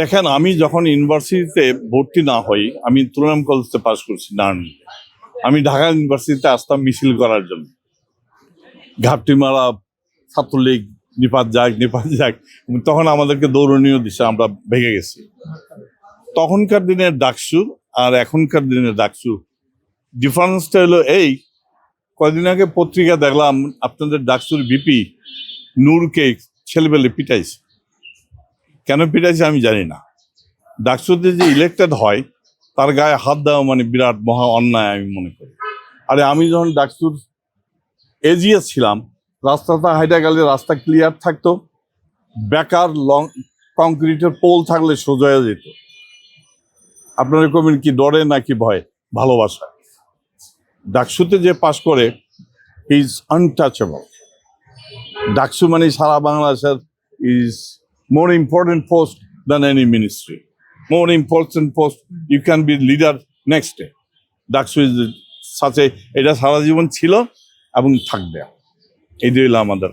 দেখেন, আমি যখন ইউনিভার্সিটিতে ভর্তি না হই, আমি তুলনাম কলেজে পাশ করছি নারায়ণগঞ্জে আমি ঢাকা ইউনিভার্সিটিতে আসতাম মিছিল করার জন্য। ঘাপটি মারা ছাত্রলীগ, নিপাত যাক নিপাত যাক, তখন আমাদেরকে দৌড়নীয় দিশা আমরা ভেঙে গেছি। তখনকার দিনের ডাকসু আর এখনকার দিনের ডাকসু ডিফারেন্সটা হলো এই কয়দিন আগে পত্রিকা দেখলাম, আপনাদের ডাকসুর বিপি নূরকে ছেলেবেলে পিটাইছে। কেন পিটাইছে আমি জানি না। ডাকসুতে যে ইলেক্টেড হয়, তার গায়ে হাত দেওয়া মানে বিরাট মহা অন্যায় আমি মনে করি। আরে আমি যখন ডাকসুর এজিএস ছিলাম, রাস্তাটা হাইটা গেলে রাস্তা ক্লিয়ার থাকতো, বেকার লং কংক্রিটের পোল থাকলে সোজা যেত। আপনারা কবেন কি ডরে নাকি ভয়? ভালোবাসা। ডাকসুতে যে পাশ করে ইজ আনটাচেবল ডাকসু মানে সারা বাংলাদেশের is more important post than any ministry. More important post, you can be leader next day. DUCSU সাথে এটা সারা জীবন ছিল এবং থাকবে এটাই হলো আমাদের